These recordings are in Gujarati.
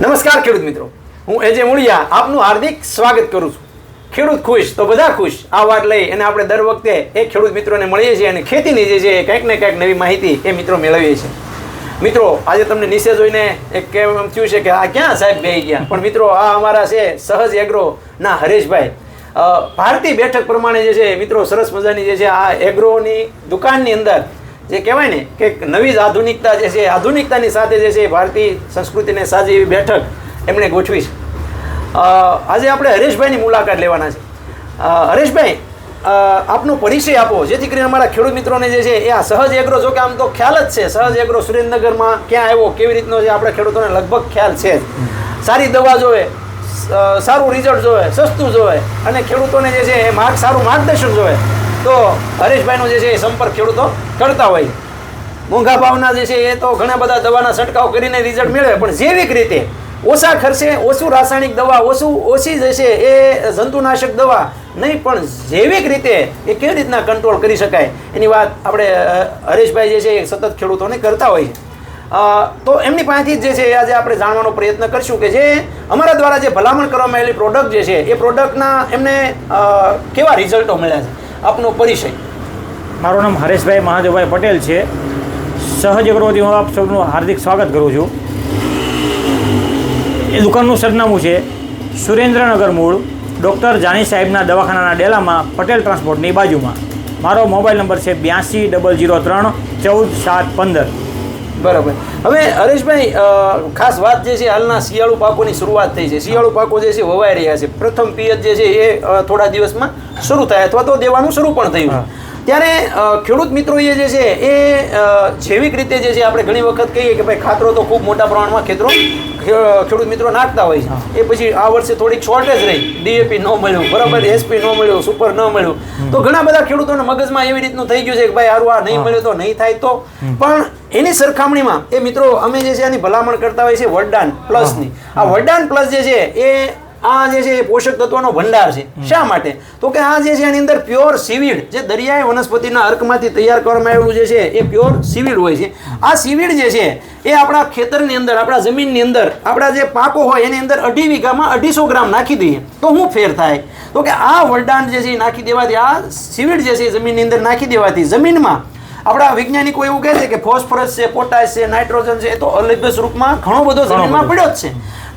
નમસ્કાર ખેડૂત મિત્રો. હું એજે મુળિયા આપનું હાર્દિક સ્વાગત કરું છું. ખેડૂત ખુશ તો બધા ખુશ. આ વાત લઈ અને આપણે દર વખતે એ ખેડૂત મિત્રોને મળીએ છીએ અને ખેતીની જે છે કંઈક ને કંઈક નવી માહિતી એ મિત્રો મેળવીએ છીએ. મિત્રો, આજે તમને નીચે જોઈને એક કેમ એમ થયું છે કે આ ક્યાં સાહેબ બે ગયા? પણ મિત્રો, આ અમારા છે સહજ એગ્રો ના હરેશભાઈ. ભારતીય બેઠક પ્રમાણે જે છે મિત્રો સરસ મજાની જે છે આ એગ્રોની દુકાનની અંદર જે કહેવાય ને કે નવી જ આધુનિકતા જે છે, આધુનિકતાની સાથે જે છે, ભારતીય સંસ્કૃતિને સાજી એવી બેઠક એમણે ગોઠવી છે. આજે આપણે હરેશભાઈની મુલાકાત લેવાના છે. હરેશભાઈ આપનો પરિચય આપો, જેથી કરીને અમારા ખેડૂત મિત્રોને જે છે, એ આ સહજ એગ્રો જો કે આમ તો ખ્યાલ જ છે, સહજ એગ્રો સુરેન્દ્રનગરમાં ક્યાં આવ્યો, કેવી રીતનો છે આપણે ખેડૂતોને લગભગ ખ્યાલ છે. જ સારી દવા જોવે સારું રિઝલ્ટ જોવે, સસ્તું જોવે, અને ખેડૂતોને જે છે, એ માર્ગ, સારું માર્ગદર્શન જોવે. તો હરીશભાઈનો જે છે એ સંપર્ક ખેડૂતો કરતા હોય. મોંઘા ભાવના જે છે એ તો ઘણા બધા દવાના છંટકાવ કરીને રિઝલ્ટ મેળવે, પણ જૈવિક રીતે ઓછા ખર્ચે ઓછું રાસાયણિક દવા, ઓછું ઓછી જે છે એ જંતુનાશક દવા નહીં, પણ જૈવિક રીતે એ કેવી રીતના કંટ્રોલ કરી શકાય? એની વાત આપણે હરીશભાઈ જે છે એ સતત ખેડૂતોને કરતા હોય. છે તો એમની પાસેથી જ છે આજે આપણે જાણવાનો પ્રયત્ન કરશું કે જે અમારા દ્વારા જે ભલામણ કરવામાં આવેલી પ્રોડક્ટ જે છે એ પ્રોડક્ટના એમને કેવા રિઝલ્ટો મળ્યા છે? આપનો પરિચય. મારું નામ હરેશભાઈ મહાદેવભાઈ પટેલ છે. સહજ અગ્રવતી હું આપ સૌનું હાર્દિક સ્વાગત કરું છું. એ દુકાનનું સરનામું છે સુરેન્દ્રનગર મૂળ, ડૉક્ટર જાની સાહેબના દવાખાનાના ડેલામાં, પટેલ ટ્રાન્સપોર્ટની બાજુમાં. મારો મોબાઈલ નંબર છે બ્યાસી ડબલ જીરો ત્રણ ચૌદ સાત પંદર. બરાબર. હવે હરેશભાઈ ખાસ વાત જે છે, હાલના શિયાળુ પાકોની શરૂઆત થઈ છે. શિયાળુ પાકો જે છે, વવાઈ રહ્યા છે. પ્રથમ પિયત જે છે, એ થોડા દિવસમાં શરૂ થાય અથવા તો દેવાનું શરૂ પણ થયું. ત્યારે ખેડૂત ખેડૂત મિત્રોએ જે છે એ જૈવિક રીતે જે છે આપણે ઘણી વખત કહીએ કે ભાઈ ખાતરો તો ખૂબ મોટા પ્રમાણમાં ખેતરો ખેડૂત મિત્રો નાખતા હોય છે. એ પછી આ વર્ષે થોડીક શોર્ટેજ રહી. ડીએપી ન મળ્યું બરાબર એસપી ન મળ્યું સુપર ન મળ્યું. તો ઘણા બધા ખેડૂતોના મગજમાં એવી રીતનું થઈ ગયું છે કે ભાઈ હારું આ નહીં. મળ્યું તો નહીં થાય તો. પણ એની સરખામણીમાં એ મિત્રો અમે જે છે એની ભલામણ કરતા હોય છે વરદાન પ્લસની. આ વરદાન પ્લસ જે છે એ આ જે છે એ પોષક તત્વોનો ભંડાર છે. શા માટે? તો કે આ જે છે એની અંદર પ્યોર સીવીડ જે દરિયાઈ વનસ્પતિના અર્કમાંથી તૈયાર કરવામાં આવેલું જે છે એ પ્યોર સીવીડ હોય છે. આ સીવીડ જે છે એ આપણા ખેતરની અંદર આપણા જમીનની અંદર આપણા જે પાકો હોય એની અંદર અઢી વીઘામાં અઢીસો ગ્રામ નાખી દઈએ. તો શું ફેર થાય? તો કે આ વરદાન જે છે એ નાખી દેવાથી આ સીવીડ જે છે એ જમીનની અંદર નાખી દેવાથી જમીનમાં આપણા વૈજ્ઞાનિકો એવું કહે છે કે ફોસ્ફરસ છે પોટાશ છે નાઇટ્રોજન છે એ તો અલભ્ય સ્વરૂપમાં ઘણો બધો જમીનમાં પડ્યો જ છે.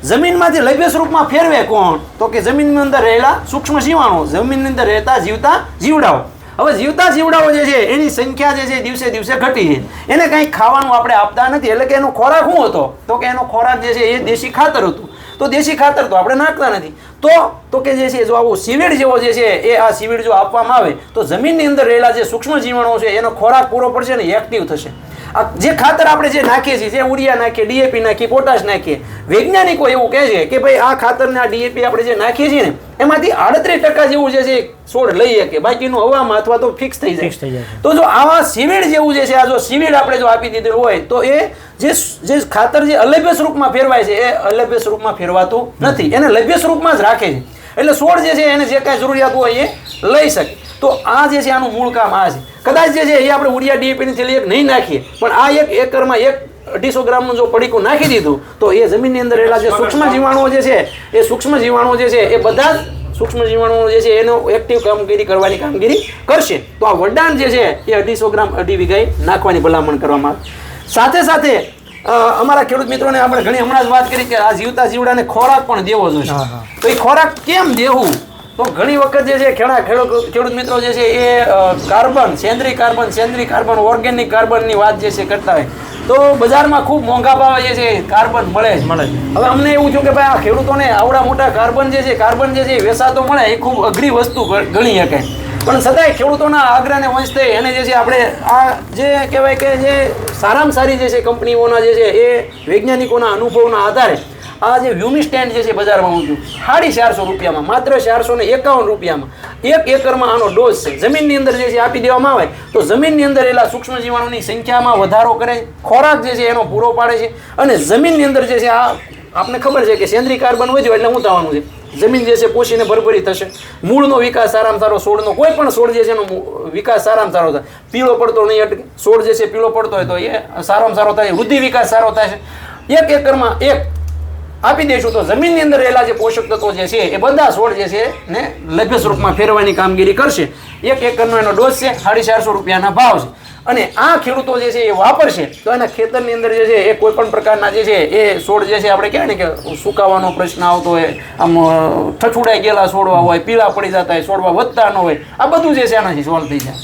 જમીનમાંથી લભ્ય સ્વરૂપમાં ફેરવે કોણ? તો કે જમીનની અંદર રહેલા સૂક્ષ્મ જીવાણુ, જમીનની અંદર રહેતા જીવતા જીવડાઓ. હવે જીવતા જીવડાઓ જે છે, એની સંખ્યા જે છે, દિવસે દિવસે ઘટી છે. એને કંઈ ખાવાનું આપણે આપતા નથી, એટલે કે એનો ખોરાક શું હતો? તો કે એનો ખોરાક જે છે, એ દેશી ખાતર હતું. તો દેશી ખાતર તો આપણે નાખતા નથી. તો તો કે જે છે, જો આવું સીવીડ જેવો જે છે, એ આ સીવીડ જો આપવામાં આવે, તો જમીનની અંદર રહેલા જે સૂક્ષ્મ જીવાણુઓ છે, એનો ખોરાક પૂરો પડશે ને એક્ટિવ થશે. જે ખાતર આપણે જે નાખીએ છીએ જે ઉડિયા નાખીએ ડીએપી નાખીએ પોટાશ નાખીએ વૈજ્ઞાનિકો એવું કહે છે કે ભાઈ આ ખાતરને આ ડીએપી આપણે જે નાખીએ છીએ ને એમાંથી આડત્રીસ ટકા જેવું જે છે છોડ લઈ શકે બાકીનું હવામાં અથવા તો ફિક્સ થઈ જાય. તો જો આવા સિવિડ જેવું જે છે આ જો સિવિડ આપણે જો આપી દીધેલું હોય તો એ જે જે ખાતર જે અલભ્ય સ્વરૂપમાં ફેરવાય છે એ અલભ્ય સ્વરૂપમાં ફેરવાતું નથી. એને લભ્ય સ્વરૂપમાં જ રાખે છે. એટલે છોડ જે છે એને જે કાંઈ જરૂરિયાત હોય એ લઈ શકે. તો આ જે છે આનું મૂળ કામ આ છે. કદાચ જે છે એ આપણે ઉડિયા ડીએપીની થેલી એક નહીં નાખીએ પણ આ એક એકરમાં એક અઢીસો ગ્રામનું જો પડીકું નાખી દીધું તો એ જમીનની અંદર રહેલા જે સૂક્ષ્મ જીવાણુઓ જે છે એ સૂક્ષ્મ જીવાણુઓ જે છે એ બધા જ સૂક્ષ્મ જીવાણુઓ જે છે એનો એક્ટિવ કામગીરી કરવાની કામગીરી કરશે. તો આ વરદાન જે છે એ અઢીસો ગ્રામ અઢી વીઘાએ નાખવાની ભલામણ કરવામાં આવે. સાથે સાથે અમારા ખેડૂત મિત્રોને આપણે ઘણી હમણાં જ વાત કરી કે આ જીવતા જીવડાને ખોરાક પણ દેવો જોઈએ. તો એ ખોરાક કેમ દેવું? તો ઘણી વખત જે છે ખેડા ખેડૂત ખેડૂત મિત્રો જે છે એ કાર્બન સેન્દ્રીય કાર્બન સેન્દ્રીય કાર્બન ઓર્ગેનિક કાર્બનની વાત જે છે કરતા હોય. તો બજારમાં ખૂબ મોંઘા ભાવે જે છે કાર્બન મળે જ. મળે હવે અમને એવું થયું કે ભાઈ આ ખેડૂતોને આવડા મોટા કાર્બન જે છે કાર્બન જે છે વેસાતો મળે એ ખૂબ અઘરી વસ્તુ ગણી શકાય પણ છતાંય ખેડૂતોના આગ્રહને વંચતે એને જે છે આપણે આ જે કહેવાય કે જે સારામાં સારી જે છે કંપનીઓના જે છે એ વૈજ્ઞાનિકોના અનુભવના આધારે આ જે વ્યુમી સ્ટેન્ડ જે છે બજારમાં ઊંચું સાડી ચારસો રૂપિયામાં, માત્ર ચારસો ને એકાવન રૂપિયામાં. એક એકરમાં આનો ડોઝ છે. જમીનની અંદર જે છે આપી દેવામાં આવે, તો જમીનની અંદર એલા સૂક્ષ્મ જીવાણુની સંખ્યામાં વધારો કરે, ખોરાક જે છે એનો પૂરો પાડે છે, અને જમીનની અંદર જે છે આ આપને ખબર છે કે સેન્દ્રીય કાર્બન વધ્યો એટલે હું થવાનું છે. જમીન જે છે પોષીને ભરભરી થશે. મૂળનો વિકાસ સારામાં સારો છોડનો કોઈ પણ છોડ જે છે એનો વિકાસ સારામાં સારો થાય. પીળો પડતો નહીં અટકે. છોડ જે છે પીળો પડતો હોય તો એ સારામાં સારો થાય. વૃદ્ધિ વિકાસ સારો થાય છે. એક એકરમાં એક આપી દઈશું તો જમીનની અંદર રહેલા જે પોષક તત્વો જે છે એ બધા છોડ જે છે ને લભ્ય સ્વરૂપમાં ફેરવાની કામગીરી કરશે. એક એકરનો એનો ડોઝ છે સાડી ચારસો રૂપિયાના ભાવ છે. અને આ ખેડૂતો જે છે એ વાપરશે. તો એના ખેતરની અંદર જે છે એ કોઈ પણ પ્રકારના જે છે એ છોડ જે છે આપણે કહેવાય ને કે સુકાવાનો પ્રશ્ન આવતો હોય આમ ઠઠુડાઈ ગયેલા છોડવા હોય પીળા પડી જતા હોય છોડવા વધતા ન હોય આ બધું જે છે આનાથી સોલ્વ થઈ જાય.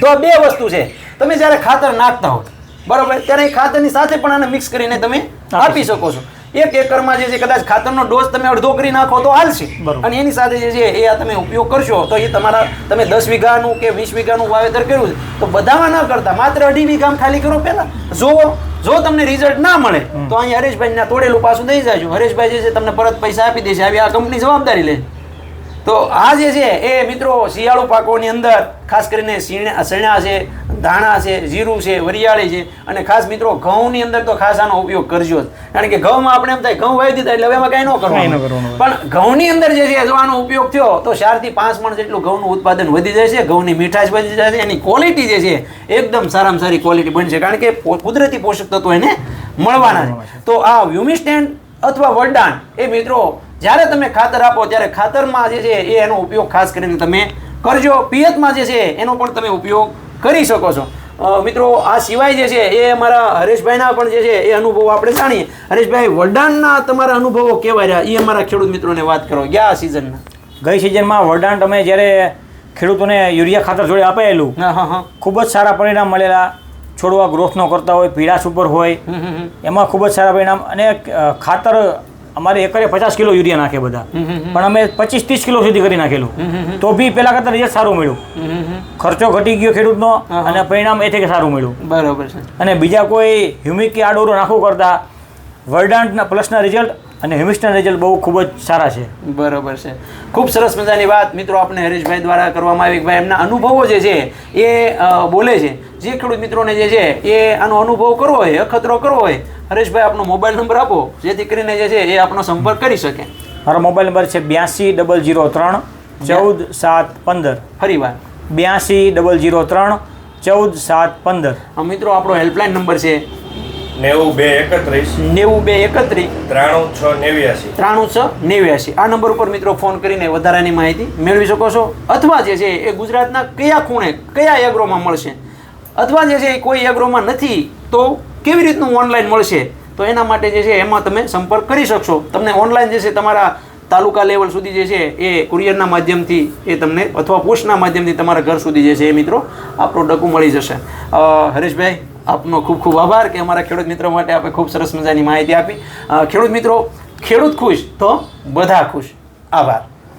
તો આ બે વસ્તુ છે. તમે જ્યારે ખાતર નાખતા હો બરાબર? ત્યારે એ ખાતરની સાથે પણ આને મિક્સ કરીને તમે આપી શકો છો. એક એકરમાં જે છે કદાચ ખાતરનો ડોઝ તમે અડધો કરી નાખો તો હાલશે. અને એની સાથે જે છે એ આ તમે ઉપયોગ કરશો તો એ તમારા તમે દસ વીઘાનું કે વીસ વીઘાનું વાવેતર કર્યું છે. તો બધામાં ન કરતા માત્ર અઢી વીઘામાં ખાલી કરો પહેલા. જોવો જો તમને રિઝલ્ટ ના મળે તો અહીં હરેશભાઈ તોડેલું પાછું દઈ જાય હરેશભાઈ જે છે તમને પરત પૈસા આપી દેશે. આવી આ કંપની જવાબદારી લે તો આ જે છે એ મિત્રો શિયાળુ પાકોની અંદર ખાસ કરીને શીણા છે ધાણા છે જીરું છે વરિયાળી છે અને ખાસ મિત્રો ઘઉંની અંદર તો ખાસ આનો ઉપયોગ કરજો કારણ કે ઘઉંમાં આપણે એમ થાય ઘઉં વાવી દીધા એટલે હવે એમાં કાંઈ ન કરવાનું. કરવાનું. પણ ઘઉંની અંદર જે છે જો આનો ઉપયોગ થયો તો ચારથી પાંચ મણ જેટલું ઘઉંનું ઉત્પાદન વધી જાય છે ઘઉંની મીઠાશ વધી જાય છે એની ક્વોલિટી જે છે એકદમ સારામાં સારી ક્વોલિટી બનશે. કારણ કે કુદરતી પોષક તત્વો એને મળવાના છે. તો આ વ્યુમિસ્ટેન્ડ અથવા વરદાન એ મિત્રો જ્યારે તમે ખાતર આપો ત્યારે ખાતરમાં જે છે એ એનો ઉપયોગ ખાસ કરીને તમે કરજો. પિયતમાં જે છે એનો પણ તમે ઉપયોગ કરી શકો છો. મિત્રો આ સિવાય જે છે એ અમારા હરેશભાઈના પણ જે છે એ અનુભવો આપણે જાણીએ. હરેશભાઈ વડાણના તમારા અનુભવો કેવા રહ્યા? એ અમારા ખેડૂત મિત્રોને વાત કરો. ગયા સિઝનના ગઈ સિઝનમાં વડાણ તમે જ્યારે ખેડૂતોને યુરિયા ખાતર જોડે અપાયેલું હા હા હા. ખૂબ જ સારા પરિણામ મળેલા. છોડવા ગ્રોથ ન કરતા હોય પીળાશ ઉપર હોય. એમાં ખૂબ જ સારા પરિણામ. અને ખાતર અમારે એકરે પચાસ કિલો યુરિયા નાખે બધા. પણ અમે પચીસ ત્રીસ કિલો સુધી કરી નાખેલું. તો બી પેલા કરતા રિઝલ્ટ સારું મળ્યું. ખર્ચો ઘટી ગયો ખેડૂતનો. અને પરિણામ એ કે સારું મળ્યું બરોબર છે અને બીજા કોઈ હ્યુમિક કે આડોરો નાખવું કરતાં વર્ડાન્ટના પ્લસના રિઝલ્ટ અને હ્યુમિસ્ટના રિઝલ્ટ બહુ ખૂબ જ સારા છે બરોબર છે ખૂબ સરસ મજાની વાત મિત્રો આપણે હરેશભાઈ દ્વારા કરવામાં આવી ભાઈ એમના અનુભવો જે છે એ બોલે છે જે ખેડૂત મિત્રોને જે છે એ આનો અનુભવ કરવો હોય અખતરો કરવો હોય હરેશભાઈ આપનો મોબાઈલ નંબર આપો જેથી કરીને જે છે એ આપનો સંપર્ક કરી શકે. મારો મોબાઈલ નંબર છે બ્યાસી ડબલ જીરો ત્રણ ચૌદ સાત પંદર. ફરી વાર. બ્યાસી ડબલ જીરો ત્રણ ચૌદ સાત પંદર. આ મિત્રો આપણો હેલ્પલાઇન નંબર છે નેવું બે એકત્રીસ. નેવું બે એકત્રીસ. ત્રાણું છ નેવ્યાસી. ત્રાણું છ નેવ્યાસી. આ નંબર ઉપર મિત્રો ફોન કરીને વધારાની માહિતી મેળવી શકો છો. અથવા જે છે એ ગુજરાતના કયા ખૂણે કયા એગ્રોમાં મળશે? અથવા જે છે એ કોઈ એગ્રોમાં નથી તો કેવી રીતનું ઓનલાઈન મળશે? તો એના માટે જે છે, એમાં તમે સંપર્ક કરી શકશો. તમને ઓનલાઈન જે છે, તમારા તાલુકા લેવલ સુધી જે છે, એ કુરિયરના માધ્યમથી એ તમને અથવા પોસ્ટના માધ્યમથી તમારા ઘર સુધી જે છે, એ મિત્રો, આ પ્રોડક્ટ મળી જશે. હરેશભાઈ, આપનો ખૂબ ખૂબ આભાર કે અમારા ખેડૂત મિત્રો માટે આપણે ખૂબ સરસ મજાની માહિતી આપી. ખેડૂત મિત્રો, ખેડૂત ખુશ તો બધા ખુશ. આભાર.